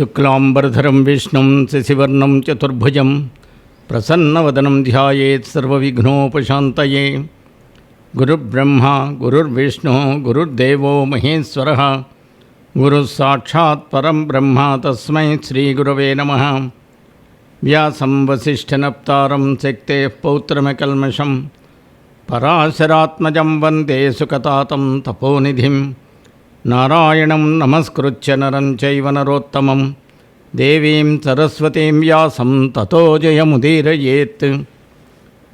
शुक्लांबरधरम विष्णु, शशिवर्ण, चतुर्भुज प्रसन्न वदनम ध्यानोपात गुरुब्रह्मा, गुरुर्विष्णु, गुरुर्देव महेश्वर गुरुसाक्षात् परम ब्रह्म तस्म श्रीगुरव नम। व्या वसिष्ठनता शक्ते पौत्रमकल्मषं, पराशरात्मज वंदे सुकतातं तपोनिधिं నారాయణం నమస్కృత్య నరం చైవ నరోత్తమం. దేవీం సరస్వతీం వ్యాసం తతో జయముదీరయేత్.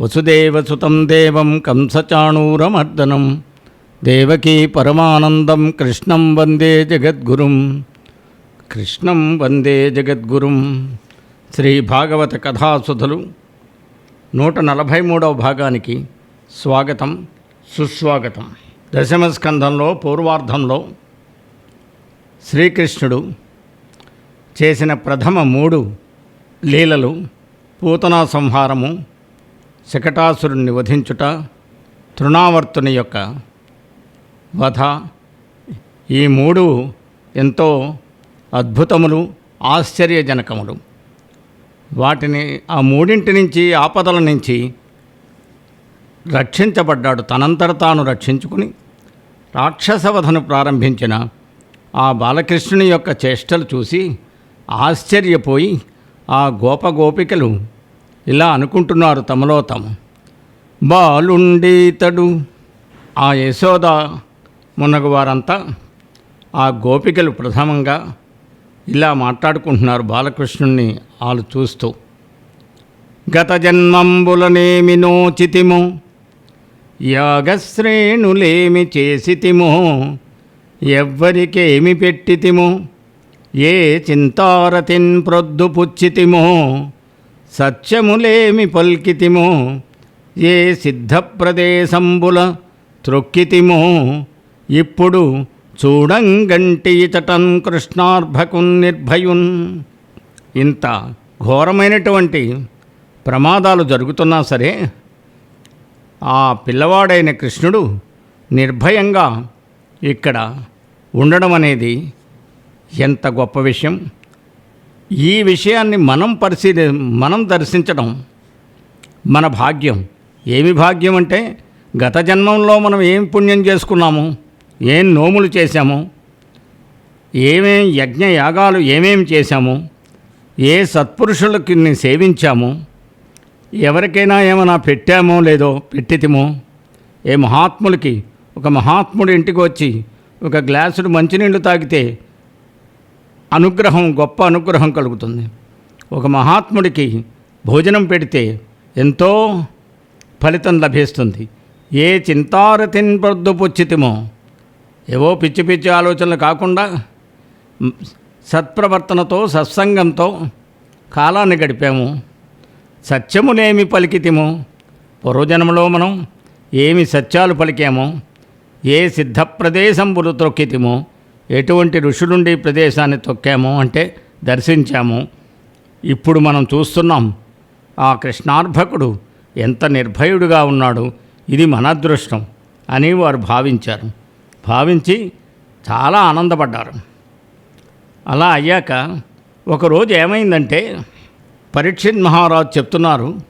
వసుదేవసుతం దేవం కంసచాణూరమర్దనం. దేవకీ పరమానందం కృష్ణం వందే జగద్గురుం. కృష్ణం వందే జగద్గురుం. శ్రీ భాగవత కథాసుధలు నూట నలభై మూడవ భాగానికి స్వాగతం సుస్వాగతం. దశమ స్కంధంలో పూర్వార్ధంలో శ్రీకృష్ణుడు చేసిన ప్రథమ మూడు లీలలు పూతనా సంహారము శకటాసురుణ్ణి వధించుట తృణావర్తుని యొక్క వధ. ఈ మూడు ఎంతో అద్భుతములు ఆశ్చర్యజనకములు. వాటిని ఆ మూడింటి నుంచి ఆపదల నుంచి రక్షించబడ్డాడు. తనంతట తాను రక్షించుకుని రాక్షసవధను ప్రారంభించిన ఆ బాలకృష్ణుని యొక్క చేష్టలు చూసి ఆశ్చర్యపోయి ఆ గోపగోపికలు ఇలా అనుకుంటున్నారు తమలో తాము. బాలుండీతడు ఆ యశోద మునగ వారంతా ఆ గోపికలు ప్రథమంగా ఇలా మాట్లాడుకుంటున్నారు బాలకృష్ణుణ్ణి వాళ్ళు చూస్తూ. గత జన్మంబులనేమి నోచితిమో యాగశ్రేణులేమి చేసితిమో? ఎవ్వరికేమి పెట్టితిమో? ఏ చింతారతిన్ ప్రొద్దు పుచ్చితిమో? సత్యములేమి పల్కితిమో? ఏ సిద్ధప్రదేశంబుల త్రొక్కితిమో? ఇప్పుడు చూడంగంటి ఇచటన్ కృష్ణార్భకున్ నిర్భయున్. ఇంత ఘోరమైనటువంటి ప్రమాదాలు జరుగుతున్నా సరే ఆ పిల్లవాడైన కృష్ణుడు నిర్భయంగా ఇక్కడ ఉండడం అనేది ఎంత గొప్ప విషయం. ఈ విషయాన్ని మనం పరిశీలి మనం దర్శించడం మన భాగ్యం. ఏమి భాగ్యం అంటే గత జన్మంలో మనం ఏం పుణ్యం చేసుకున్నాము ఏం నోములు చేశాము ఏమేం యజ్ఞ యాగాలు చేశాము ఏ సత్పురుషులకి సేవించాము ఎవరికైనా ఏమైనా పెట్టామో లేదో పెట్టితిమో ఏ మహాత్ములకి ఒక మహాత్ముడు ఇంటికి వచ్చి ఒక గ్లాసుడు మంచినీళ్ళు తాగితే అనుగ్రహం గొప్ప అనుగ్రహం కలుగుతుంది. ఒక మహాత్ముడికి భోజనం పెడితే ఎంతో ఫలితం లభిస్తుంది. ఏ చింతారతిన్ పొద్దు పుచ్చితిమో ఏవో పిచ్చి పిచ్చి ఆలోచనలు కాకుండా సత్ప్రవర్తనతో సత్సంగంతో కాలాన్ని గడిపాము. సత్యమునేమి పలికితిము. పూర్వజన్మలో మనం ఏమి సత్యాలు పలికామో ఏ సిద్ధ ప్రదేశంబులు త్రొక్కితిమో ఎటువంటి ఋషులుండి ప్రదేశాన్ని తొక్కామో అంటే దర్శించాము. ఇప్పుడు మనం చూస్తున్నాం ఆ కృష్ణార్భకుడు ఎంత నిర్భయుడుగా ఉన్నాడు ఇది మన అదృష్టం అని వారు భావించారు. భావించి చాలా ఆనందపడ్డారు. అలా అయ్యాక ఒకరోజు ఏమైందంటే పరీక్షణ్ మహారాజు చెప్తున్నారు.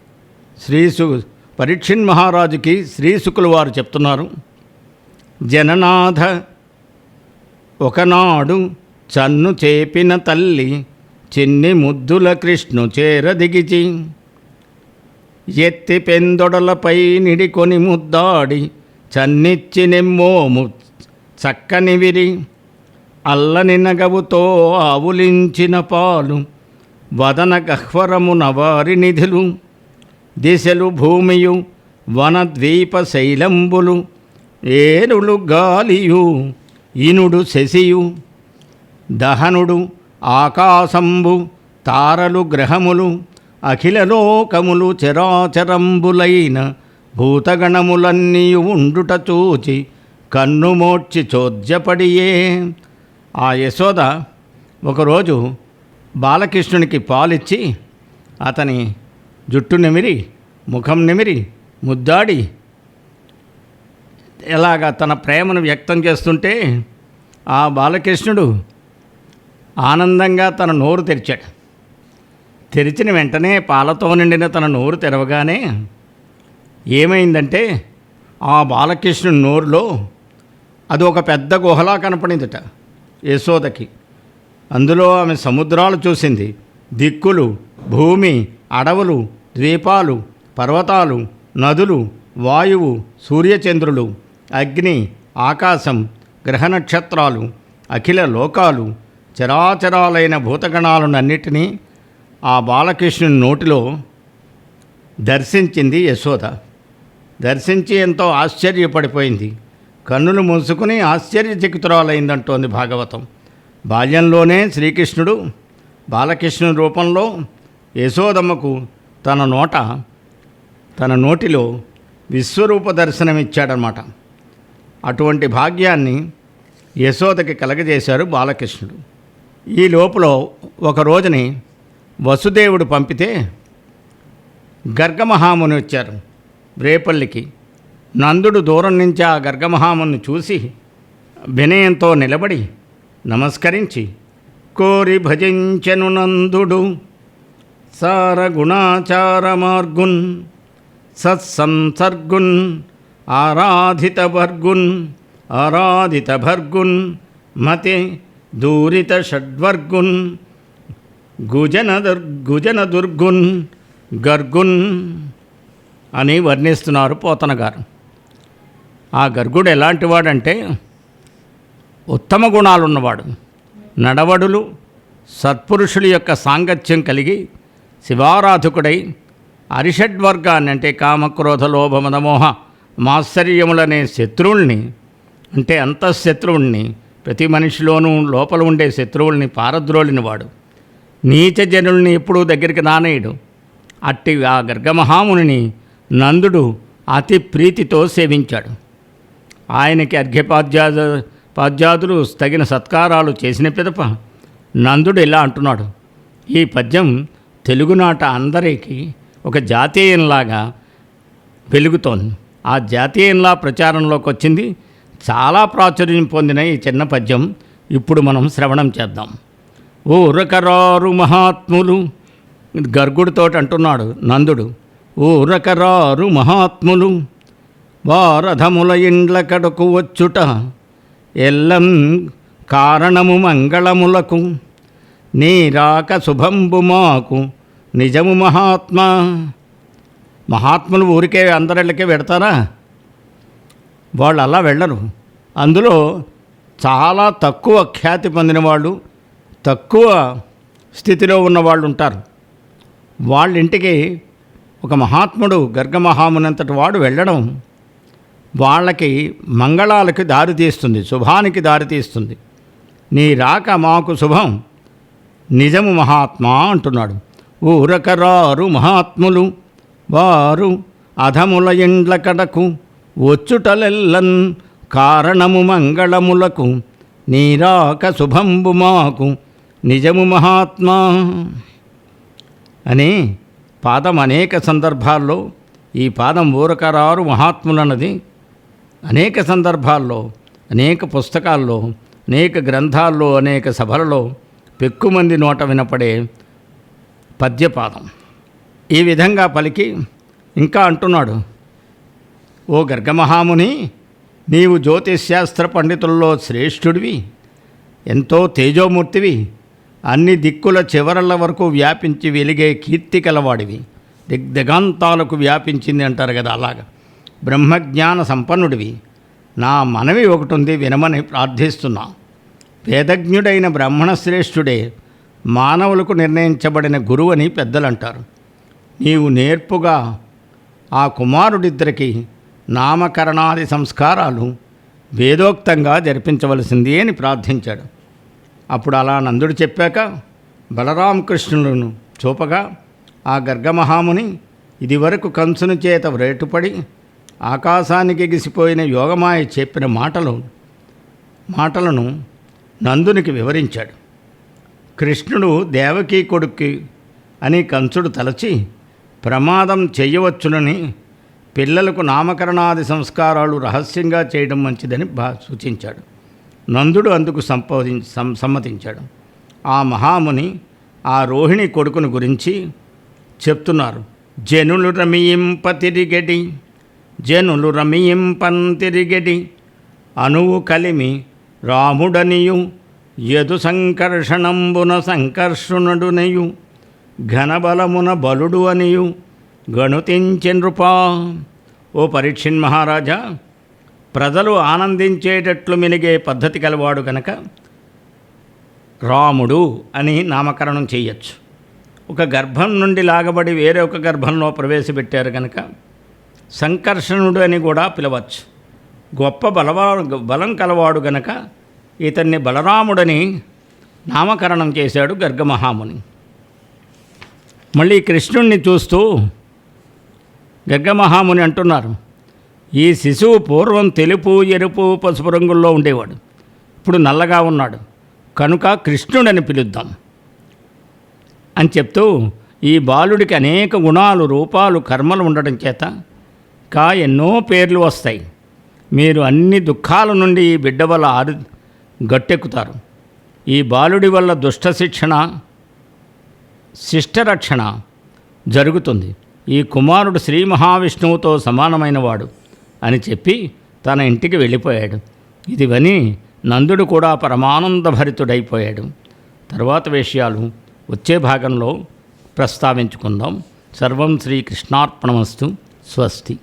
శ్రీసు పరీక్షిత్ మహారాజుకి శ్రీశుకులు వారు చెప్తున్నారు. జననాథ ఒకనాడు చన్ను చేపిన తల్లి చిన్ని ముద్దుల కృష్ణు చేరదిగిచి ఎత్తి పెందొడలపై నిడికొని ముద్దాడి చన్నిచ్చి నెమ్మోము చక్కని విరి అల్లనినగవుతో ఆవులించిన పాలు వదన గహ్వరమున వారి నిధులు దిశలు భూమియు వనద్వీప శైలంబులు ఏనులు గాలియు ఇనుడు శశియు దహనుడు ఆకాశంబు తారలు గ్రహములు అఖిలలోకములు చరాచరంబులైన భూతగణములన్నీయు ఉండుట చూచి కన్నుమోడ్చి చోద్యపడియే. ఆ యశోద ఒకరోజు బాలకృష్ణునికి పాలిచ్చి అతని జుట్టు నిమిరి ముఖం నిమిరి ముద్దాడి ఎలాగ తన ప్రేమను వ్యక్తం చేస్తుంటే ఆ బాలకృష్ణుడు ఆనందంగా తన నోరు తెరిచాడు. తెరిచిన వెంటనే పాలతో నిండిన తన నోరు తెరవగానే ఏమైందంటే ఆ బాలకృష్ణుడి నోరులో అది ఒక పెద్ద గుహలా కనపడిందిట యశోదకి. అందులో ఆమె సముద్రాలు చూసింది. దిక్కులు భూమి అడవులు ద్వీపాలు పర్వతాలు నదులు వాయువు సూర్యచంద్రులు అగ్ని ఆకాశం గ్రహ నక్షత్రాలు అఖిల లోకాలు చరాచరాలైన భూతగణాలనన్నిటినీ ఆ బాలకృష్ణుని నోటిలో దర్శించింది యశోద. దర్శించి ఎంతో ఆశ్చర్యపడిపోయింది. కన్నులు మూసుకుని ఆశ్చర్యచకితురాలైందంటోంది భాగవతం. బాల్యంలోనే శ్రీకృష్ణుడు బాలకృష్ణుని రూపంలో యశోదమ్మకు తన నోట తన నోటిలో విశ్వరూప దర్శనమిచ్చాడనమాట అటువంటి భాగ్యాన్ని యశోదకి కలగజేశారు బాలకృష్ణుడు. ఈ లోపల ఒక రోజుని వసుదేవుడు పంపితే గర్గమహాముని వచ్చారు రేపల్లికి. నందుడు దూరం నుంచి ఆ గర్గమహాముని చూసి వినయంతో నిలబడి నమస్కరించి. కోరి భజించెను నందుడు. సారగుణాచార మార్గున్ సత్సంసర్గున్. ఆరాధిత వర్గున్ ఆరాధిత భర్గున్ మతే దూరిత షడ్వర్గున్ గుజన దుర్ గుజన దుర్గున్ గర్గున్ అని వర్ణిస్తున్నారు పోతన గారు ఆ గర్గుడు ఎలాంటి వాడంటే ఉత్తమ గుణాలున్నవాడు. నడవడులు సత్పురుషుల యొక్క సాంగత్యం కలిగి శివారాధకుడై అరిషడ్వర్గాన్ని అంటే కామక్రోధ లోభ మదమోహ మాత్సర్యములనే శత్రువుల్ని అంటే అంతఃశత్రువుణ్ణి ప్రతి మనిషిలోనూ లోపల ఉండే శత్రువుల్ని పారద్రోలినవాడు. నీచ జనుల్ని ఎప్పుడూ దగ్గరికి నానేయడు అట్టి ఆ గర్గమహాముని నందుడు అతి ప్రీతితో సేవించాడు. ఆయనకి అర్ఘ్యపాద్యాద పాద్యాదులు తగిన సత్కారాలు చేసిన పిదప నందుడు ఇలా అంటున్నాడు ఈ పద్యం తెలుగునాట అందరికీ ఒక జాతీయంలాగా వెలుగుతోంది. ఆ జాతీయంలా ప్రచారంలోకి వచ్చింది. చాలా ప్రాచుర్యం పొందిన ఈ చిన్న పద్యం ఇప్పుడు మనం శ్రవణం చేద్దాం. ఊరకరారు మహాత్ములు గర్గుడితోటి అంటున్నాడు నందుడు ఊరకరారు మహాత్ములు వారధముల ఇండ్ల కడకు వచ్చుట ఎల్లం కారణము మంగళములకు నీ రాక శుభంబు మాకు నిజము మహాత్మా. మహాత్ములు ఊరికే అందరిళ్ళకే పెడతారా? వాళ్ళు అలా వెళ్ళరు. అందులో చాలా తక్కువ ఖ్యాతి పొందిన వాళ్ళు తక్కువ స్థితిలో ఉన్న వాళ్ళు ఉంటారు. వాళ్ళ ఇంటికి ఒక మహాత్ముడు గర్గమహామునంతటి వాడు వెళ్ళడం వాళ్ళకి మంగళాలకి దారితీస్తుంది శుభానికి దారితీస్తుంది నీ రాక మాకు శుభం. నిజము మహాత్మా అంటున్నాడు. ఊరకరారు మహాత్ములు వారు అధముల ఎండ్ల కడకు వచ్చుటలెల్లన్ కారణము మంగళములకు నీరాక శుభంబు మాకు నిజము మహాత్మా. అని పాదం అనేక సందర్భాల్లో ఈ పాదం ఊరకరారు మహాత్ములన్నది అనేక సందర్భాల్లో అనేక పుస్తకాల్లో అనేక గ్రంథాల్లో అనేక సభలలో పెక్కుమంది నోట వినపడే పద్యపాదం. ఈ విధంగా పలికి ఇంకా అంటున్నాడు ఓ గర్గమహాముని నీవు జ్యోతిశాస్త్ర పండితుల్లో శ్రేష్ఠుడివి ఎంతో తేజోమూర్తివి అన్ని దిక్కుల చివరల వరకు వ్యాపించి వెలిగే కీర్తి కలవాడివి దిగ్దిగాంతాలకు వ్యాపించింది అంటారు కదా అలాగా. బ్రహ్మజ్ఞాన సంపన్నుడివి. నా మనవి ఒకటి ఉంది వినమని ప్రార్థిస్తున్నా. వేదజ్ఞుడైన బ్రాహ్మణ శ్రేష్ఠుడే మానవులకు నిర్ణయించబడిన గురువు అని పెద్దలు అంటారు నీవు నేర్పుగా ఆ కుమారుడిద్దరికి నామకరణాది సంస్కారాలు వేదోక్తంగా జరిపించవలసింది అని ప్రార్థించాడు. అప్పుడు అలా నందుడు చెప్పాక బలరామకృష్ణులను చూపగా ఆ గర్గమహాముని ఇదివరకు కంసుని చేత వ్రేటుపడి ఆకాశానికి ఎగిసిపోయిన యోగమాయ చెప్పిన మాటలు మాటలను నందునికి వివరించాడు. కృష్ణుడు దేవకీ కొడుక్కి అని కంసుడు తలచి ప్రమాదం చేయవచ్చునని పిల్లలకు నామకరణాది సంస్కారాలు రహస్యంగా చేయడం మంచిదని బా సూచించాడు. నందుడు అందుకు సంపోది సం సమ్మతించాడు. ఆ మహాముని ఆ రోహిణి కొడుకుని గురించి చెప్తున్నారు. జనులు రమియింప తిరిగెడి జనులు రమియింపన్ అనువు కలిమి రాముడనియు యదు సంకర్షణంబున సంకర్షణుడునయు ఘనబలమున బలుడు అనియు గణుతించెనృపా ఓ పరీక్షిన్ మహారాజా ప్రజలు ఆనందించేటట్లు మెలిగే పద్ధతి కలవాడు గనక రాముడు అని నామకరణం చేయొచ్చు. ఒక గర్భం నుండి లాగబడి వేరే ఒక గర్భంలో ప్రవేశపెట్టారు కనుక సంకర్షణుడు అని కూడా పిలవచ్చు. గొప్ప బలవా బలం కలవాడు గనక ఇతన్ని బలరాముడని నామకరణం చేశాడు గర్గమహాముని. మళ్ళీ కృష్ణుణ్ణి చూస్తూ గర్గమహాముని అంటున్నారు ఈ శిశువు పూర్వం తెలుపు ఎరుపు పసుపు రంగుల్లో ఉండేవాడు. ఇప్పుడు నల్లగా ఉన్నాడు. కనుక కృష్ణుడని పిలుద్దాం అని చెప్తూ ఈ బాలుడికి అనేక గుణాలు రూపాలు కర్మలు ఉండడం చేత ఇంకా ఎన్నో పేర్లు వస్తాయి. మీరు అన్ని దుఃఖాల నుండి ఈ బిడ్డ వల్ల ఆరు గట్టెక్కుతారు. ఈ బాలుడి వల్ల దుష్ట శిక్షణ శిష్టరక్షణ జరుగుతుంది. ఈ కుమారుడు శ్రీ మహావిష్ణువుతో సమానమైనవాడు అని చెప్పి తన ఇంటికి వెళ్ళిపోయాడు. ఇది విని నందుడు కూడా పరమానందభరితుడైపోయాడు. తర్వాత విషయాలు వచ్చే భాగంలో ప్రస్తావించుకుందాం. సర్వం శ్రీకృష్ణార్పణమస్తు స్వస్తి.